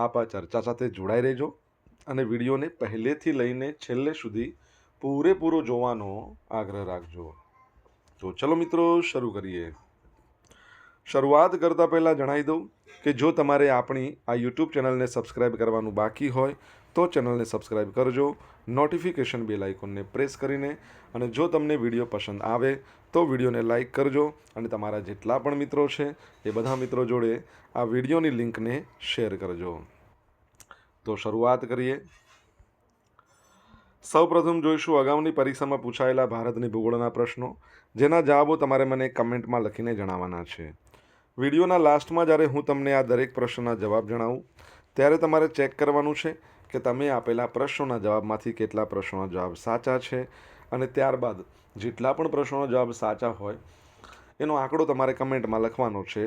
આપ આ ચર્ચા સાથે જોડાઈ રહેજો અને વિડીયોને પહેલેથી લઈને છેલ્લે સુધી પૂરેપૂરો જોવાનો આગ્રહ રાખજો. તો ચલો મિત્રો, શરૂ કરીએ. શરૂઆત કરતાં પહેલાં જણાવી દઉં કે જો તમારે આપણી આ યુટ્યુબ ચેનલને સબસ્ક્રાઇબ કરવાનું બાકી હોય, તો ચેનલને સબસ્ક્રાઇબ કરજો, નોટિફિકેશન બેલ આઇકોનને પ્રેસ કરીને, અને જો તમને વીડિયો પસંદ આવે, તો વિડીયોને લાઇક કરજો, અને તમારા જેટલા પણ મિત્રો છે, એ બધા મિત્રો જોડે આ વિડીયોની લિંકને શેર કરજો. તો શરૂઆત કરીએ. સૌપ્રથમ જોઈશું અગાઉની પરીક્ષામાં પૂછાયેલા ભારતની ભૂગોળના પ્રશ્નો, જેના જવાબો તમારે મને કમેન્ટમાં લખીને જણાવવાના છે. વિડીયોના લાસ્ટમાં જ્યારે હું તમને આ દરેક પ્રશ્નના જવાબ જણાવું, ત્યારે તમારે ચેક કરવાનું છે કે તમે આપેલા પ્રશ્નોના જવાબમાંથી કેટલા પ્રશ્નોના જવાબ સાચા છે અને ત્યારબાદ જેટલા પણ પ્રશ્નોના જવાબ સાચા હોય, એનો આંકડો તમારે કમેન્ટમાં લખવાનો છે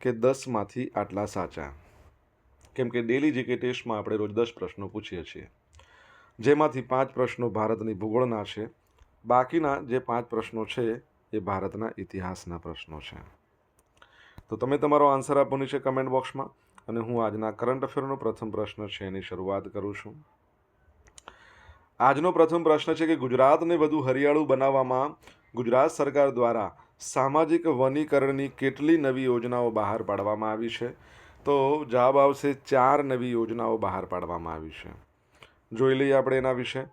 કે દસમાંથી આટલા સાચા. કેમ કે ડેલી જીકે ટેસ્ટમાં આપણે રોજ દસ પ્રશ્નો પૂછીએ છીએ. જેમાંથી પાંચ પ્રશ્નો ભારતની ભૂગોળના છે, બાકીના જે પાંચ પ્રશ્નો છે એ ભારતના ઇતિહાસના પ્રશ્નો છે. તો તમે તમારો આન્સર આપો છે કમેન્ટ બોક્સમાં અને હું આજના કરંટ અફેરનો પ્રથમ પ્રશ્ન છે એની શરૂઆત કરું છું. આજનો પ્રથમ પ્રશ્ન છે કે ગુજરાતને વધુ હરિયાળું બનાવવામાં ગુજરાત સરકાર દ્વારા સામાજિક વનીકરણની કેટલી નવી યોજનાઓ બહાર પાડવામાં આવી છે? તો જવાબ આવશે ચાર નવી યોજનાઓ બહાર પાડવામાં આવી છે. જોઈ લઈએ આપણે એના વિશે.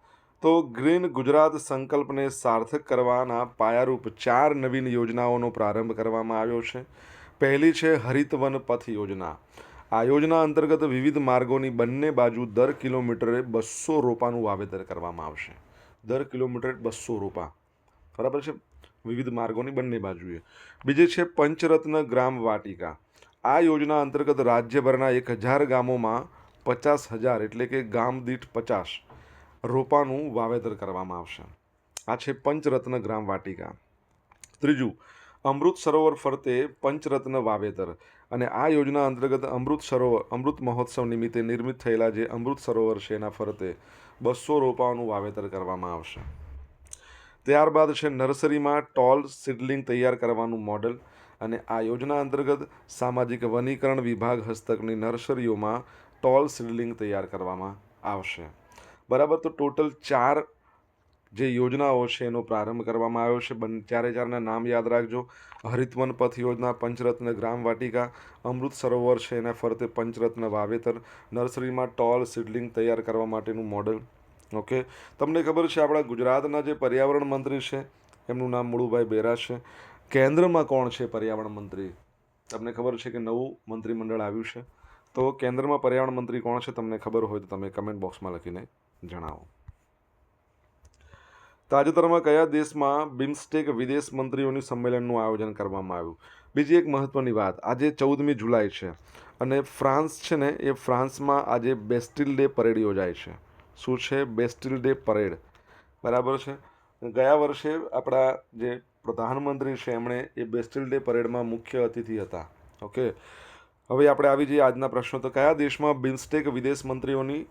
તો ગ્રીન ગુજરાત સંકલ્પને સાર્થક કરવાના પાયારૂપ ચાર નવીન યોજનાઓનો પ્રારંભ કરવામાં આવ્યો છે. પહેલી છે હરિતવન પથ યોજના. આ યોજના અંતર્ગત વિવિધ માર્ગોની બંને બાજુ દર કિલોમીટરે બસો રોપાનું વાવેતર કરવામાં આવશે. દર કિલોમીટરે બસો રોપા. બરાબર છે? વિવિધ માર્ગોની બંને બાજુએ. બીજી છે પંચરત્ન ગ્રામ વાટિકા. આ યોજના અંતર્ગત રાજ્યભરના એક હજાર ગામોમાં પચાસ હજાર એટલે કે ગામ દીઠ પચાસ રોપાનું વાવેતર કરવામાં આવશે. આ છે પંચરત્ન ગ્રામ વાટિકા. ત્રીજું અમૃત સરોવર ફરતે પંચરત્ન વાવેતર અને આ યોજના અંતર્ગત અમૃત સરોવર, અમૃત મહોત્સવ નિમિત્તે નિર્મિત થયેલા જે અમૃત સરોવર છે એના ફરતે બસો રોપાઓનું વાવેતર કરવામાં આવશે. ત્યારબાદ છે નર્સરીમાં ટોલ સિડલિંગ તૈયાર કરવાનું મોડલ અને આ યોજના અંતર્ગત સામાજિક વનીકરણ વિભાગ હસ્તકની નર્સરીઓમાં ટોલ સીડલિંગ તૈયાર કરવામાં આવશે. બરાબર, તો ટોટલ ચાર જે યોજનાઓ છે એનો પ્રારંભ કરવામાં આવ્યો છે. બન, ચારે ચારના નામ યાદ રાખજો. હરિતવન પથ યોજના, પંચરત્ન ગ્રામ વાટિકા, અમૃત સરોવર છે એના ફરતે પંચરત્ન વાવેતર, નર્સરીમાં ટોલ સિડલિંગ તૈયાર કરવા માટેનું મોડલ. ઓકે? તમને ખબર છે આપણા ગુજરાતના જે પર્યાવરણ મંત્રી છે, એમનું નામ મુળુભાઈ બેરા છે. કેન્દ્રમાં કોણ છે પર્યાવરણ મંત્રી? તમને ખબર છે કે નવું મંત્રીમંડળ આવ્યું છે. તો કેન્દ્રમાં પર્યાવરણ મંત્રી કોણ છે? તમને ખબર હોય તો તમે કમેન્ટ બોક્સમાં લખીને જણાવો. તાજેતરમાં કયા દેશમાં બિમ્સ્ટેક વિદેશ મંત્રીઓની સંમેલનનું આયોજન કરવામાં આવ્યું? બીજી એક મહત્ત્વની વાત, આજે ચૌદમી જુલાઈ છે અને ફ્રાન્સ છે ને, એ ફ્રાન્સમાં આજે બેસ્ટિલ ડે પરેડ યોજાય છે. શું છે બેસ્ટિલ ડે પરેડ? બરાબર છે. ગયા વર્ષે આપણા જે પ્રધાનમંત્રી છે, એમણે એ બેસ્ટિલ ડે પરેડમાં મુખ્ય અતિથિ હતા. ઓકે? હવે આપણે આવી જઈએ આજના પ્રશ્નો. તો કયા દેશમાં બિમ્સ્ટેક વિદેશ મંત્રીઓની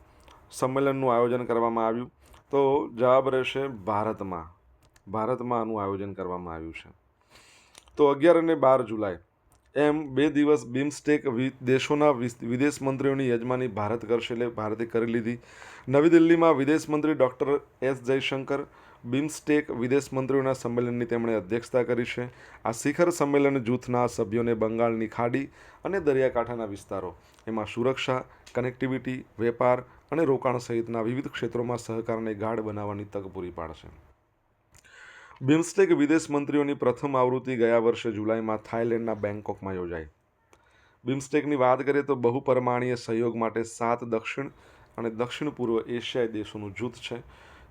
સંમેલનનું આયોજન કરવામાં આવ્યું? તો જવાબ રહેશે ભારતમાં. ભારતમાં આનું આયોજન કરવામાં આવ્યું છે. તો અગિયાર અને બાર જુલાઈ, એમ બે દિવસ બિમસ્ટેક દેશોના વિદેશ મંત્રીઓની યજમાની ભારત કરશે એટલે ભારતે કરી લીધી. નવી દિલ્હીમાં વિદેશ મંત્રી ડૉક્ટર એસ જયશંકર બિમસ્ટેક વિદેશ મંત્રીઓના સંમેલનની તેમણે અધ્યક્ષતા કરી છે. આ શિખર સંમેલન જૂથના સભ્યોને બંગાળની ખાડી અને દરિયાકાંઠાના વિસ્તારો, એમાં સુરક્ષા કનેક્ટિવિટી વેપાર અને રોકાણ સહિતના વિવિધ ક્ષેત્રોમાં સહકારને ગાઢ બનાવવાની તક પૂરી પાડશે. બિમ્સ્ટેક વિદેશ મંત્રીઓની પ્રથમ આવૃત્તિ ગયા વર્ષે જુલાઈમાં થાઇલેન્ડના બેંકોકમાં યોજાઈ. બિમ્સ્ટેકની વાત કરીએ તો બહુપરમાણીય સહયોગ માટે સાત દક્ષિણ અને દક્ષિણ પૂર્વ એશિયાઈ દેશોનું જૂથ છે,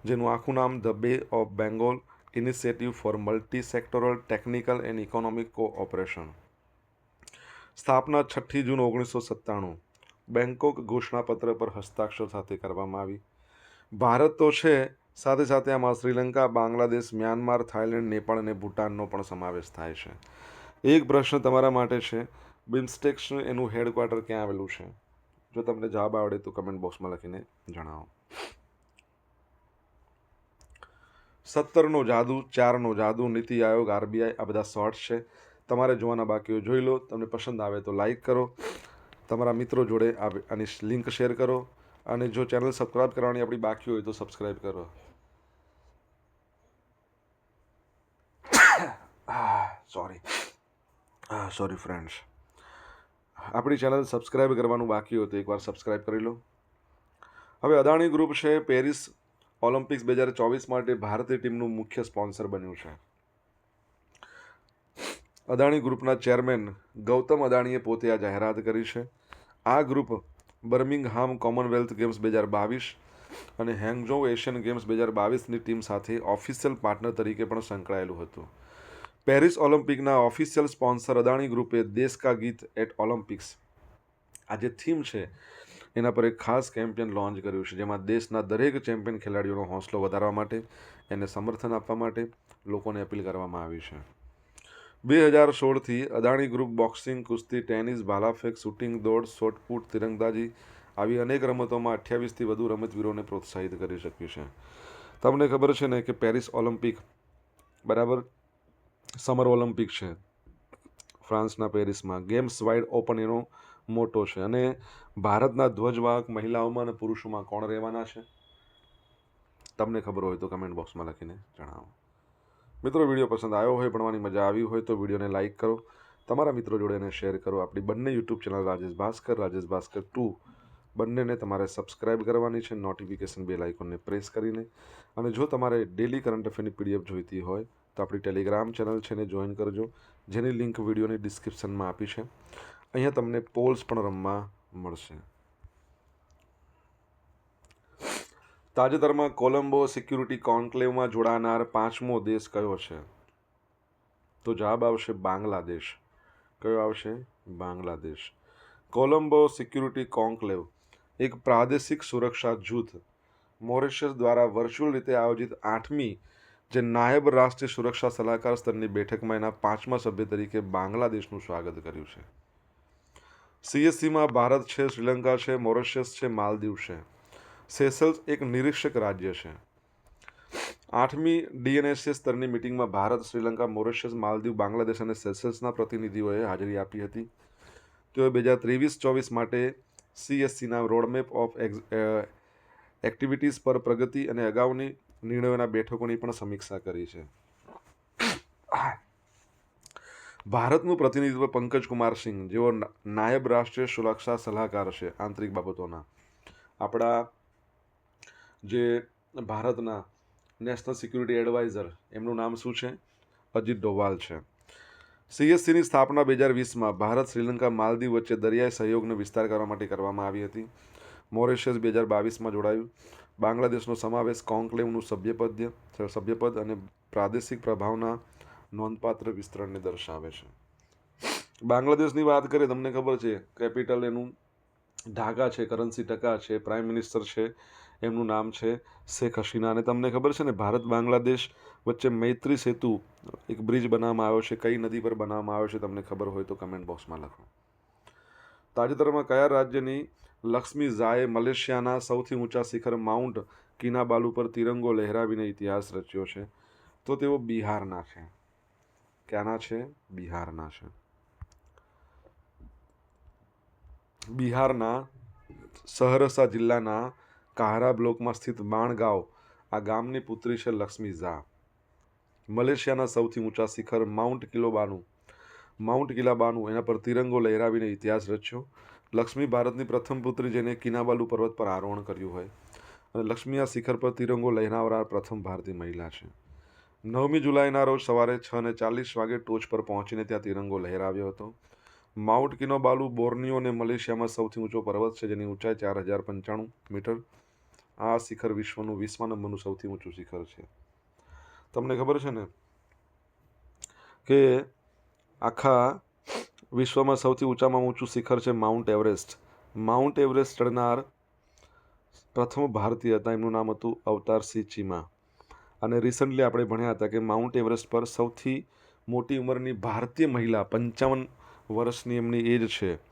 જેનું આખું નામ the bay of Bengal initiative for multi sectoral technical and economic cooperation. સ્થાપના છઠ્ઠી જૂન ઓગણીસો સત્તાણું. બેંકોક ઘોષણાપત્ર પર હસ્તાક્ષર સાથે કરવામાં આવી. ભારત તો છે, સાથે સાથે આમાં શ્રીલંકા, બાંગ્લાદેશ, મ્યાનમાર, થાઇલેન્ડ, નેપાળ અને ભૂટાનનો પણ સમાવેશ થાય છે. એક પ્રશ્ન તમારા માટે છે, બિમ્સ્ટેક્સ એનું હેડક્વાર્ટર ક્યાં આવેલું છે? જો તમને જવાબ આવડે તો કમેન્ટ બોક્સમાં લખીને જણાવો. સત્તરનો જાદુ, ચારનો જાદુ, નીતિ આયોગ, આરબીઆઈ, આ બધા શોર્ટ્સ છે. તમારે જોવાના બાકી જોઈ લો. તમને પસંદ આવે તો લાઈક કરો. તમારા મિત્રો જોડે આની લિંક શેર કરો અને જો ચેનલ સબસ્ક્રાઈબ કરવાની આપણી બાકી હોય તો સબસ્ક્રાઈબ કરો. સોરી સોરી ફ્રેન્ડ્સ આપણી ચેનલ સબસ્ક્રાઈબ કરવાનું બાકી હોય તો એકવાર સબસ્ક્રાઈબ કરી લો. હવે અદાણી ગ્રુપ છે પેરિસ ઓલિમ્પિક્સ બે હજાર ચોવીસ માટે ભારતીય ટીમનું મુખ્ય સ્પોન્સર બન્યું છે. અદાણી ગ્રુપના ચેરમેન ગૌતમ અદાણીએ પોતે આ જાહેરાત કરી છે. આ ગ્રુપ બર્મિંગહામ કોમનવેલ્થ ગેમ્સ બે હજાર બાવીસ અને હેંગઝો એશિયન ગેમ્સ બે હજાર બાવીસની ટીમ સાથે ઓફિશિયલ પાર્ટનર તરીકે પણ સંકળાયેલું હતું. પેરિસ ઓલિમ્પિકના ઓફિશિયલ સ્પોન્સર અદાણી ગ્રુપે દેશ કા ગીત એટ ઓલિમ્પિક્સ, આ જે થીમ છે, એના પર એક ખાસ કેમ્પેન લોન્ચ કર્યું છે, જેમાં દેશના દરેક ચેમ્પિયન ખેલાડીઓનો હોંસલો વધારવા માટે, એને સમર્થન આપવા માટે લોકોને અપીલ કરવામાં આવી છે. બે હજાર સોળથી અદાણી ગ્રુપ બોક્સિંગ, કુસ્તી, ટેનિસ ભાલાફેંક શૂટિંગ, દોડ, શોટપુટ તિરંદાજી આવી અનેક રમતોમાં અઠ્યાવીસથી વધુ રમતવીરોને પ્રોત્સાહિત કરી શક્યું છે તમને ખબર છે ને કે પેરિસ ઓલિમ્પિક, બરાબર, સમર ઓલિમ્પિક છે ફ્રાન્સના પેરિસમાં. ગેમ્સ વાઇડ ઓપન એનો મોટો છે અને ભારતના ધ્વજવાહક મહિલાઓમાં અને પુરુષોમાં કોણ રહેવાના છે? તમને ખબર હોય તો કમેન્ટ બોક્સમાં લખીને જણાવો. મિત્રો, વીડિયો પસંદ આવ્યો હોય, ભણવાની મજા આવી હોય, તો વિડીયોને લાઇક કરો. તમારા મિત્રો જોડે એને શેર કરો. આપણી બંને YouTube channel Rajesh Bhaskar Rajesh Bhaskar two બંનેને તમારે સબસ્ક્રાઇબ કરવાની છે. નોટિફિકેશન બેલ આઇકોનને પ્રેસ કરીને. અને જો તમારે ડેલી કરંટ અફેરની પીડીએફ જોઈતી હોય, તો આપણી ટેલિગ્રામ ચેનલ છે એને જોઈન કરજો. જેની લિંક વિડીયોની ડિસ્ક્રિપ્શનમાં આપી છે. અહીંયા તમને પોલ્સ પણ રમવા મળશે. તાજેતરમાં કોલંબો સિક્યુરિટી કોન્ક્લેવમાં જોડાનાર પાંચમો દેશ કયો છે? તો જવાબ આવશે બાંગ્લાદેશ. કયો આવશે? બાંગ્લાદેશ. કોલંબો સિક્યુરિટી કોન્ક્લેવ, એક પ્રાદેશિક સુરક્ષા જૂથ. મોરિશિયસ દ્વારા વર્ચ્યુઅલ રીતે આયોજિત આઠમી જે નાયબ રાષ્ટ્રીય સુરક્ષા સલાહકાર સ્તરની બેઠકમાં એના પાંચમા સભ્ય તરીકે બાંગ્લાદેશનું સ્વાગત કર્યું છે. સીએસસીમાં ભારત છે, શ્રીલંકા છે, મોરિશિયસ છે માલદીવ છે. સેસલ્સ એક નિરીક્ષક રાજ્ય છે. આઠમી ડીએનએસએ સ્તરની મિટિંગમાં ભારત, શ્રીલંકા, મોરિશિયસ, માલદીવ, બાંગ્લાદેશ અને સેસલ્સના પ્રતિનિધિઓએ હાજરી આપી હતી. તેઓએ બે હજાર ત્રેવીસ, ચોવીસ માટે સીએસસીના રોડમેપ ઓફ એક્ટિવિટીઝ પર પ્રગતિ અને અગાઉની નિર્ણયોના બેઠકોની પણ સમીક્ષા કરી છે. ભારતનું પ્રતિનિધિત્વ પંકજ કુમાર સિંહ, જેઓ નાયબ રાષ્ટ્રીય સુરક્ષા સલાહકાર છે, આંતરિક બાબતોના. આપણા જે ભારતના નેશનલ સિક્યુરિટી એડવાઇઝર, એમનું નામ શું છે? અજીત ડોવાલ છે. સીએસસીની સ્થાપના બે હજાર વીસમાં ભારત શ્રીલંકા માલદીવ વચ્ચે દરિયાઈ સહયોગનો વિસ્તાર કરવા માટે કરવામાં આવી હતી. મોરિશિયસ બે હજાર બાવીસમાં જોડાયું. બાંગ્લાદેશનો સમાવેશ કોન્ક્લેવનું સભ્યપદ સભ્યપદ અને પ્રાદેશિક પ્રભાવના નોંધપાત્ર વિસ્તરણને દર્શાવે છે. બાંગ્લાદેશની વાત કરીએ, તમને ખબર છે, કેપિટલ એનું ઢાકા છે, કરન્સી ટકા છે, પ્રાઇમ મિનિસ્ટર છે એમનું નામ છે શેખ હસીના. અને તમને ખબર છે ને, ભારત બાંગ્લાદેશ વચ્ચે મૈત્રી સેતુ એક બ્રિજ બનાવવામાં આવ્યો છે, કઈ નદી પર બનાવવામાં આવ્યો છે તમને ખબર હોય તો કમેન્ટ બોક્સમાં લખો. તાજેતરમાં કયા રાજ્યની લક્ષ્મી ઝાએ મલેશિયાના સૌથી ઊંચા શિખર માઉન્ટ કિનાબાલુ પર તિરંગો લહેરાવીને ઇતિહાસ રચ્યો છે? તો તેઓ બિહારના છે. ક્યાંના છે? બિહારના છે. બિહારના સહરસા જિલ્લાના કાહરા બ્લોકમાં સ્થિત બાણગાંવ, આ ગામની પુત્રી છે લક્ષ્મી ઝા. મલેશિયાના સૌથી ઊંચા શિખર માઉન્ટ કિલોબાનું. માઉન્ટ કિલાબાનું એના પર તિરંગો લહેરાવીને ઇતિહાસ રચ્યો. લક્ષ્મી ભારતની પ્રથમ પુત્રી જેને કિનાબાલુ પર્વત પર આરોહણ કર્યું હોય. અને લક્ષ્મી આ શિખર પર તિરંગો લહેરાવનાર પ્રથમ ભારતીય મહિલા છે. નવમી જુલાઈના રોજ સવારે છ ને ચાલીસ વાગે ટોચ પર પહોંચીને ત્યાં તિરંગો લહેરાવ્યો હતો. માઉન્ટ કિનોબાલુ બોર્નિયો અને મલેશિયામાં સૌથી ઊંચો પર્વત છે જેની ઊંચાઈ ચાર હજાર પંચાણું મીટર આ શિખર વિશ્વનું વીસમા નંબરનું સૌથી ઊંચું શિખર છે. તમને ખબર છે ને કે આખા વિશ્વમાં સૌથી ઊંચામાં ઊંચું શિખર છે માઉન્ટ એવરેસ્ટ. માઉન્ટ એવરેસ્ટ ચડનાર પ્રથમ ભારતીય હતા, એમનું નામ હતું અવતાર સિંહ ચીમા. અને રિસન્ટલી આપણે ભણ્યા હતા કે માઉન્ટ એવરેસ્ટ પર સૌથી મોટી ઉંમરની ભારતીય મહિલા, પંચાવન વર્ષની એમની એજ છે.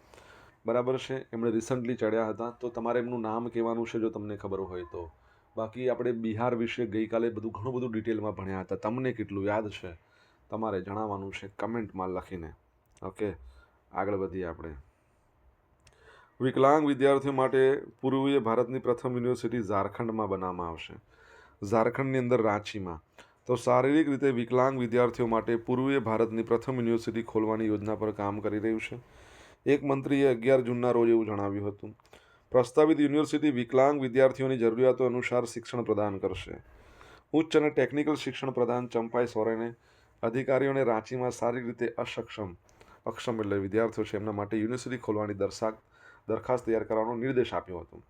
બરાબર છે? એમણે રિસન્ટલી ચડ્યા હતા. તો તમારે એમનું નામ કહેવાનું છે જો તમને ખબર હોય તો. બાકી આપણે બિહાર વિશે ગઈકાલે બધું ઘણું બધું ડિટેલમાં ભણ્યા હતા. તમને કેટલું યાદ છે? તમારે જણાવવાનું છે કમેન્ટમાં લખીને. ઓકે આગળ વધીએ આપણે. વિકલાંગ વિદ્યાર્થીઓ માટે પૂર્વીય ભારતની પ્રથમ યુનિવર્સિટી ઝારખંડમાં બનાવવામાં આવશે. ઝારખંડની અંદર રાંચીમાં. તો શારીરિક રીતે વિકલાંગ વિદ્યાર્થીઓ માટે પૂર્વીય ભારતની પ્રથમ યુનિવર્સિટી ખોલવાની યોજના પર કામ કરી રહ્યું છે. એક મંત્રીએ અગિયાર જૂનના રોજ એવું જણાવ્યું હતું. પ્રસ્તાવિત યુનિવર્સિટી વિકલાંગ વિદ્યાર્થીઓની જરૂરિયાતો અનુસાર શિક્ષણ પ્રદાન કરશે. ઉચ્ચ અને ટેકનિકલ શિક્ષણ પ્રદાન ચંપાઈ સોરેને અધિકારીઓને રાંચીમાં સારી રીતે અસક્ષમ, અક્ષમ એટલે વિદ્યાર્થીઓ છે એમના માટે યુનિવર્સિટી ખોલવાની દરસા, દરખાસ્ત તૈયાર કરવાનો નિર્દેશ આપ્યો હતો.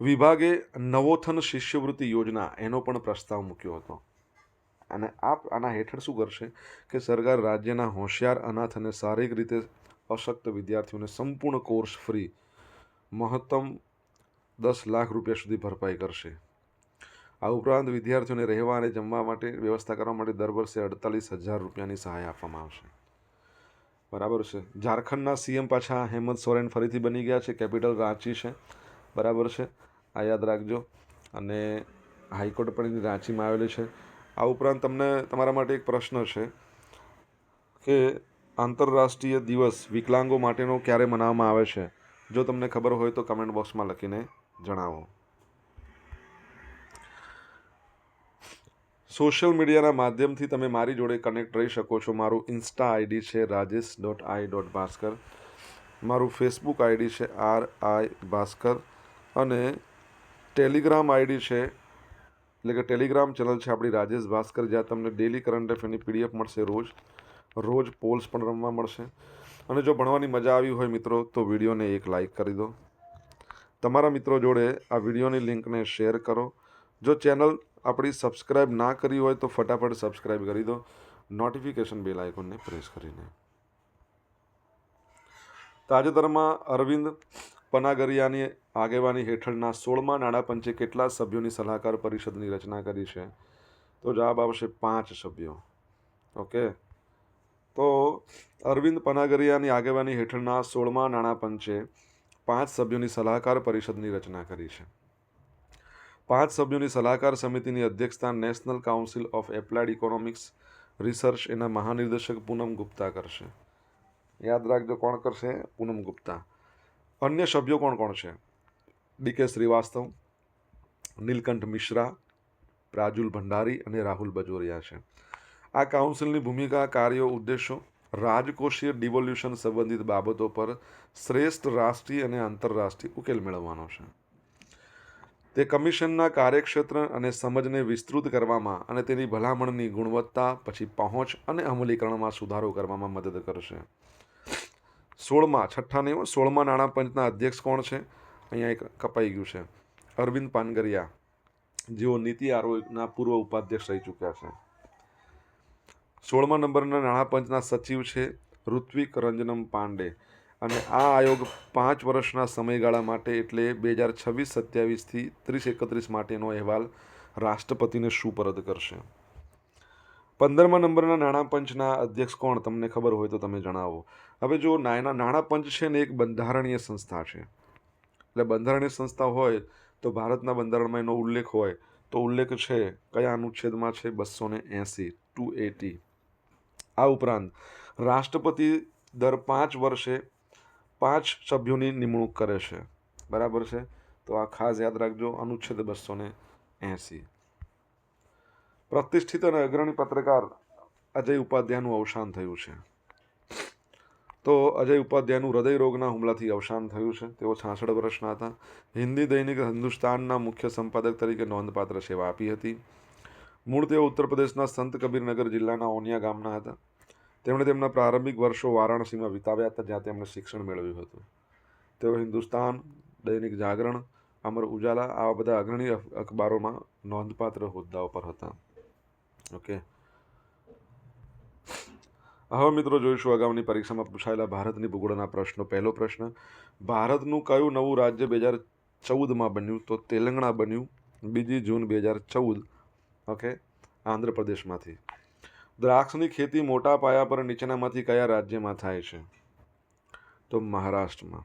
વિભાગે નવોથન શિષ્યવૃત્તિ યોજના એનો પણ પ્રસ્તાવ મૂક્યો હતો. અને આ આના હેઠળ શું કરશે કે સરકાર રાજ્યના હોશિયાર, અનાથ અને શારીરિક રીતે અશક્ત વિદ્યાર્થીઓને સંપૂર્ણ કોર્સ ફ્રી, મહત્તમ દસ લાખ રૂપિયા સુધી ભરપાઈ કરશે. આ ઉપરાંત વિદ્યાર્થીઓને રહેવા અને જમવા માટે વ્યવસ્થા કરવા માટે દર વર્ષે અડતાલીસ હજાર રૂપિયાની સહાય આપવામાં આવશે. બરાબર છે. ઝારખંડના સીએમ પાછા હેમંત સોરેન ફરીથી બની ગયા છે. કેપિટલ રાંચી છે. બરાબર છે. આ યાદ રાખજો. અને હાઈકોર્ટ પણ રાંચીમાં આવેલી છે. આ ઉપરાંત તમને તમારા માટે એક પ્રશ્ન છે કે આંતરરાષ્ટ્રીય દિવસ વિકલાંગો માટેનો ક્યારે મનાવવામાં આવે છે? જો તમને ખબર હોય તો કમેન્ટ બોક્સમાં લખીને જણાવો. સોશિયલ મીડિયાના માધ્યમથી તમે મારી જોડે કનેક્ટ રહી શકો છો. મારું ઇન્સ્ટા આઈડી છે Rajesh dot I dot Bhaskar મારું ફેસબુક આઈડી છે આર આઈ ભાસ્કર. અને ટેલિગ્રામ આઈડી છે એટલે કે ટેલિગ્રામ ચેનલ છે આપણી રાજેશ ભાસ્કર, જ્યાં તમને ડેલી કરંટ અફેરની પીડીએફ મળશે રોજ. રોજ પોલ્સ પણ રમવા મળશે. અને જો ભણવાની મજા આવી હોય મિત્રો, તો વિડીયોને એક લાઇક કરી દો. તમારા મિત્રો જોડે આ વિડીયોની લિંકને શેર કરો. જો ચેનલ આપણી સબસ્ક્રાઇબ ના કરી હોય, તો ફટાફટ સબસ્ક્રાઇબ કરી દો. નોટિફિકેશન બેલ આઇકોનને પ્રેસ કરીને. તાજેતરમાં અરવિંદ પનાગરિયાની આગેવાની હેઠળના સોળમા નાણાપંચે કેટલા સભ્યોની સલાહકાર પરિષદની રચના કરી છે? તો જવાબ આવશે પાંચ સભ્યો. ઓકે? તો અરવિંદ પનાગરિયાની આગેવાની હેઠળના સોળમા નાણાપંચે પાંચ સભ્યોની સલાહકાર પરિષદની રચના કરી છે. પાંચ સભ્યોની સલાહકાર સમિતિની અધ્યક્ષતા national council of applied economics research એના મહાનિર્દેશક પૂનમ ગુપ્તા કરશે. યાદ રાખજો કોણ કરશે? પૂનમ ગુપ્તા. અન્ય સભ્યો કોણ કોણ છે? ડીકે શ્રીવાસ્તવ, નીલકંઠ મિશ્રા રાજુલ ભંડારી અને રાહુલ બજોરિયા છે. આ કાઉન્સિલની ભૂમિકા, કાર્યો, ઉદ્દેશો, રાજકોષીય ડિવોલ્યુશન સંબંધિત બાબતો પર શ્રેષ્ઠ રાષ્ટ્રીય અને આંતરરાષ્ટ્રીય ઉકેલ મેળવવાનો છે. તે કમિશનના કાર્યક્ષેત્ર અને સમજને વિસ્તૃત કરવામાં અને તેની ભલામણની ગુણવત્તા, પછી પહોંચ અને અમલીકરણમાં સુધારો કરવામાં મદદ કરશે. સોળમાં, છઠ્ઠા નહીં સોળમાં નાણાં પંચના અધ્યક્ષ કોણ છે? અહીંયા એક કપાઈ ગયું છે. અરવિંદ પાનગરિયા, જેઓ નીતિ આયોગના પૂર્વ ઉપાધ્યક્ષ રહી ચૂક્યા છે. સોળમા નંબરના નાણાં પંચના સચિવ છે ઋત્વિક રંજનમ પાંડે. અને આ આયોગ પાંચ વર્ષના સમયગાળા માટે એટલે બે હજાર છવ્વીસ સત્યાવીસથી ત્રીસ એકત્રીસ માટેનો અહેવાલ રાષ્ટ્રપતિને સુપરત કરશે? પંદરમા નંબરના નાણાં પંચના અધ્યક્ષ કોણ? તમને ખબર હોય તો તમે જણાવો. હવે જો નાના નાણાં પંચ છે ને એક બંધારણીય સંસ્થા છે. એટલે બંધારણીય સંસ્થા હોય તો ભારતના બંધારણમાં એનો ઉલ્લેખ હોય તો ઉલ્લેખ છે કયા અનુચ્છેદમાં છે? બસો ને એંસી, ટુ એટી. આ ઉપરાંત રાષ્ટ્રપતિ દર પાંચ વર્ષે પાંચ સભ્યોની નિમણૂક કરે છે. બરાબર છે? તો આ ખાસ યાદ રાખજો, અનુચ્છેદ બસો ને એંસી. પ્રતિષ્ઠિત અને અગ્રણી પત્રકાર અજય ઉપાધ્યાયનું અવસાન થયું છે. તો અજય ઉપાધ્યાયનું હૃદય રોગના હુમલાથી અવસાન થયું છે. તેઓ છાસઠ વર્ષના હતા. હિન્દી દૈનિક હિન્દુસ્તાનના મુખ્ય સંપાદક તરીકે નોંધપાત્ર સેવા આપી હતી. મૂળ તેઓ ઉત્તર પ્રદેશના સંત કબીરનગર જિલ્લાના ઓનિયા ગામના હતા. તેમણે તેમના પ્રારંભિક વર્ષો વારાણસીમાં વિતાવ્યા હતા, જ્યાં તેમણે શિક્ષણ મેળવ્યું હતું. તેઓ હિન્દુસ્તાન દૈનિક જાગરણ, અમર ઉજાલા આવા બધા અગ્રણી અખબારોમાં નોંધપાત્ર હોદ્દાઓ પર હતા. ઓકે. હવે મિત્રો, જોઈશું અગાઉની પરીક્ષામાં પૂછાયેલા ભારતની ભૂગોળના પ્રશ્નો. પહેલો પ્રશ્ન, ભારતનું કયું નવું રાજ્ય બે હજાર ચૌદમાં બન્યું? તો તેલંગણા બન્યું. બીજી જૂન બે હજાર ચૌદ. ઓકે, આંધ્રપ્રદેશમાંથી. દ્રાક્ષની ખેતી મોટા પાયા પર નીચેનામાંથી કયા રાજ્યમાં થાય છે? તો મહારાષ્ટ્રમાં.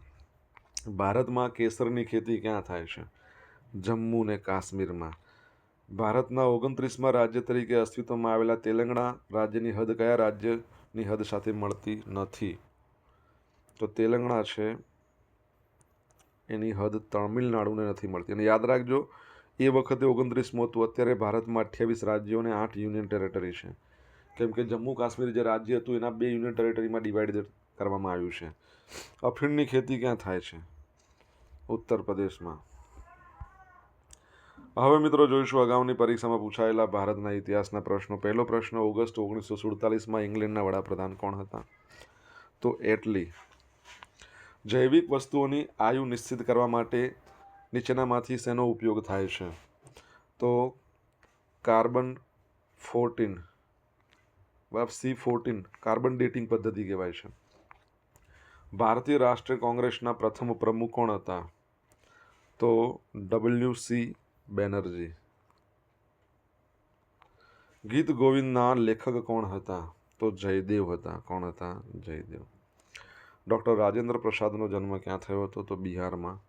ભારતમાં કેસરની ખેતી ક્યાં થાય છે? જમ્મુ ને કાશ્મીરમાં. ભારતના ઓગણત્રીસમાં રાજ્ય તરીકે અસ્તિત્વમાં આવેલા તેલંગણા રાજ્યની હદ કયા રાજ્યની હદ સાથે મળતી નથી? તો તેલંગણા છે. એની હદ તમિલનાડુને નથી મળતી. અને યાદ રાખજો, એ વખતે ઓગણત્રીસમું હતું. અત્યારે ભારતમાં અઠ્યાવીસ રાજ્યો અને આઠ યુનિયન ટેરેટરી છે. કેમ કે જમ્મુ કાશ્મીર જે રાજ્ય હતું, એના બે યુનિયન ટેરેટરીમાં ડિવાઈડ કરવામાં આવ્યું છે. અફીણની ખેતી ક્યાં થાય છે? ઉત્તર પ્રદેશમાં. હવે મિત્રો જોઈશું અગાઉની પરીક્ષામાં પૂછાયેલા ભારતના ઇતિહાસના પ્રશ્નો. પહેલો પ્રશ્ન, ઓગસ્ટ ઓગણીસો સુડતાલીસમાં ઇંગ્લેન્ડના વડાપ્રધાન કોણ હતા? તો એટલી. જૈવિક વસ્તુઓની આયુ નિશ્ચિત કરવા માટે નીચેનામાંથી શેનો ઉપયોગ થાય છે? તો carbon fourteen C fourteen, carbon dating પદ્ધતિ કહેવાય છે. ભારતીય રાષ્ટ્રીય કોંગ્રેસના પ્રથમ પ્રમુખ કોણ હતા? તો ડબલ્યુ સી બેનર્જી. ગીત ગોવિંદના લેખક કોણ હતા? તો જયદેવ હતા. કોણ હતા? જયદેવ. ડૉક્ટર રાજેન્દ્ર પ્રસાદનો જન્મ ક્યાં થયો હતો? તો બિહારમાં.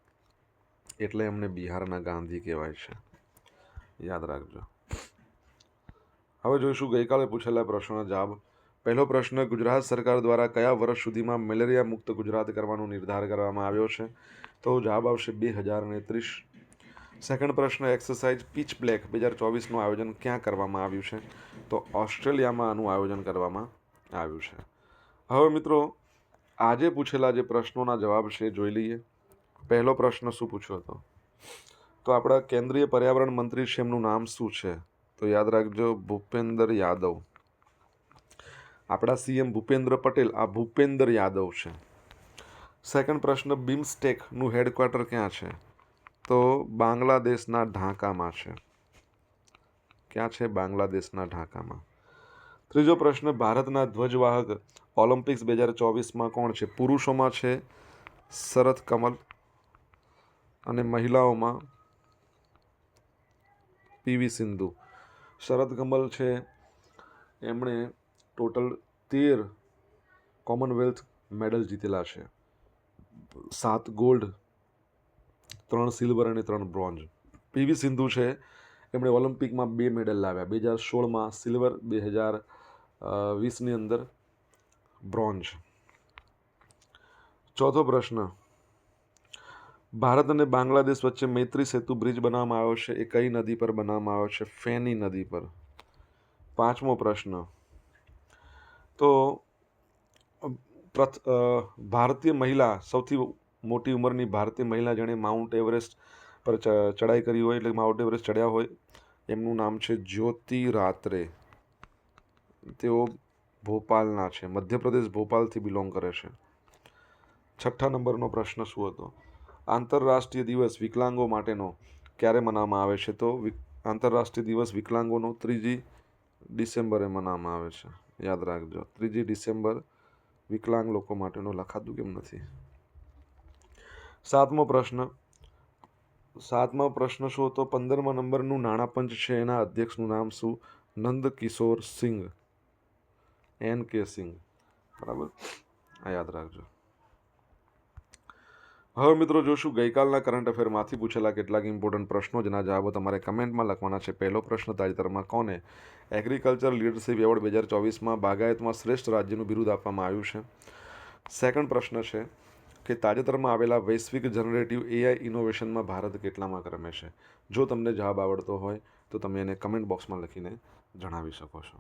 એટલે એમને બિહારના ગાંધી કહેવાય છે. યાદ રાખજો. હવે જોઈશું ગઈકાલે પૂછેલા પ્રશ્નોના જવાબ. પહેલો પ્રશ્ન, ગુજરાત સરકાર દ્વારા કયા વર્ષ સુધીમાં મેલેરિયા મુક્ત ગુજરાત કરવાનો નિર્ધાર કરવામાં આવ્યો છે? તો જવાબ આવશે બે હજાર ત્રીસ. સેકન્ડ પ્રશ્ન, એક્સરસાઇઝ પીચ બ્લેક બે હજાર ચોવીસનું આયોજન ક્યાં કરવામાં આવ્યું છે? તો ઓસ્ટ્રેલિયામાં આનું આયોજન કરવામાં આવ્યું છે. હવે મિત્રો, આજે પૂછેલા જે પ્રશ્નોના જવાબ છે, જોઈ લઈએ. પહેલો પ્રશ્ન શું પૂછ્યો હતો? તો આપણા કેન્દ્રીય પર્યાવરણ મંત્રી છે, એમનું નામ શું છે? તો યાદ રાખજો, ભૂપેન્દ્ર યાદવ. આપણા સીએમ ભૂપેન્દ્ર પટેલ, આ ભૂપેન્દ્ર યાદવ છે. સેકન્ડ પ્રશ્ન, બિમસ્ટેકનું હેડક્વાર્ટર ક્યાં છે? તો બાંગ્લાદેશના ઢાકામાં છે. ક્યાં છે બાંગ્લાદેશના ઢાકામાં? ત્રીજો પ્રશ્ન, ભારતના ધ્વજવાહક ઓલિમ્પિક્સ બે હજાર ચોવીસમાં કોણ છે? પુરુષોમાં છે શરદ કમલ અને મહિલાઓમાં પીવી સિંધુ. શરદ કમલ છે એમણે ટોટલ તેર કોમનવેલ્થ મેડલ જીતેલા છે. સાત ગોલ્ડ ત્રણ સિલ્વર અને ત્રણ બ્રોન્ઝ. પીવી સિંધુ છે. એમણે ઓલિમ્પિકમાં બે મેડલ લાવ્યા. બે હજાર સોળમાં સિલ્વર, બે હજાર વીસની અંદર બ્રોન્ઝ. ચોથો પ્રશ્ન. ભારત અને બાંગ્લાદેશ વચ્ચે મૈત્રી સેતુ બ્રિજ બનાવવામાં આવ્યો છે. એ કઈ નદી પર બનાવવામાં આવ્યો છે? ફેની નદી પર. પાંચમો પ્રશ્ન. તો ભારતીય મહિલા સૌથી મોટી ઉંમરની ભારતીય મહિલા જેણે માઉન્ટ એવરેસ્ટ પર ચડાઈ કરી હોય એટલે માઉન્ટ એવરેસ્ટ ચડ્યા હોય, એમનું નામ છે જ્યોતિ રાત્રે. તેઓ ભોપાલના છે. મધ્યપ્રદેશ ભોપાલથી બિલોંગ કરે છે. છઠ્ઠા નંબરનો પ્રશ્ન શું હતો? આંતરરાષ્ટ્રીય દિવસ વિકલાંગો માટેનો ક્યારે મનાવવામાં આવે છે? તો આંતરરાષ્ટ્રીય દિવસ વિકલાંગોનો ત્રીજી ડિસેમ્બરે મનાવવામાં આવે છે. યાદ રાખજો. ત્રીજી ડિસેમ્બર વિકલાંગ લોકો માટેનો લખાતું કેમ નથી? સાતમો પ્રશ્ન. સાતમો પ્રશ્ન શું હતો? પંદરમા નંબરનું નાણાપંચ છે. એના અધ્યક્ષનું નામ શું? નંદ કિશોર સિંઘ. એન કે સિંઘ. બરાબર? આ યાદ રાખજો. હવે મિત્રો જોશું ગઈકાલના કરંટ અફેરમાંથી પૂછેલા કેટલાક ઇમ્પોર્ટન્ટ પ્રશ્નો જેના જવાબો તમારે કમેન્ટમાં લખવાના છે. પહેલો પ્રશ્ન, તાજેતરમાં કોને? એગ્રીકલ્ચર લીડરશિપ એવોર્ડ બે હજાર ચોવીસમાં બાગાયતમાં શ્રેષ્ઠ રાજ્યનું બિરુદ આપવામાં આવ્યું છે. સેકન્ડ પ્રશ્ન છે કે તાજેતરમાં આવેલા વૈશ્વિક જનરેટિવ એઆઈ ઇનોવેશનમાં ભારત કેટલામાં ક્રમે છે? જો તમને જવાબ આવડતો હોય, તો તમે એને કમેન્ટ બોક્સમાં લખીને જણાવી શકો છો.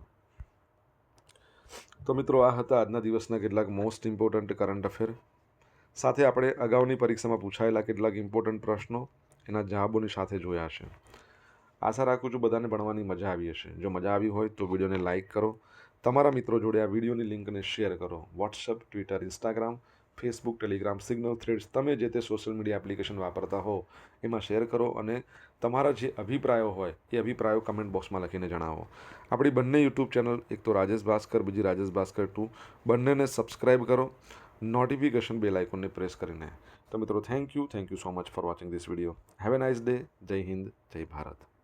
તો મિત્રો, આ હતા આજના દિવસના કેટલાક મોસ્ટ ઇમ્પોર્ટન્ટ કરંટ અફેર સાથે આપણે અગાઉની પરીક્ષામાં પૂછાયેલા કેટલાક ઇમ્પોર્ટન્ટ પ્રશ્નો એના જવાબોની સાથે જોયા છે. આશા રાખું છું બધાને ભણવાની મજા આવી હશે. જો મજા આવી હોય, તો વિડીયોને લાઇક કરો. તમારા મિત્રો જોડે આ વિડીયોની લિંકને શેર કરો. WhatsApp Twitter Instagram Facebook, Telegram, Signal Threads, તમે જે તે સોશિયલ મીડિયા એપ્લિકેશન વાપરતા હો, એમાં શેર કરો અને તમારા જે અભિપ્રાયો હોય, એ અભિપ્રાયો કમેન્ટ બોક્સમાં લખીને જણાવો. આપણી બંને યુટ્યુબ ચેનલ, એક તો રાજેશ ભાસ્કર, બીજી રાજેશ ભાસ્કર ટુ. બંનેને સબસ્ક્રાઈબ કરો, નોટિફિકેશન બેલ આઇકોનને પ્રેસ કરીને. તો મિત્રો, thank you thank you so much for watching this video. Have a nice day, Jai Hind, Jai Bharat.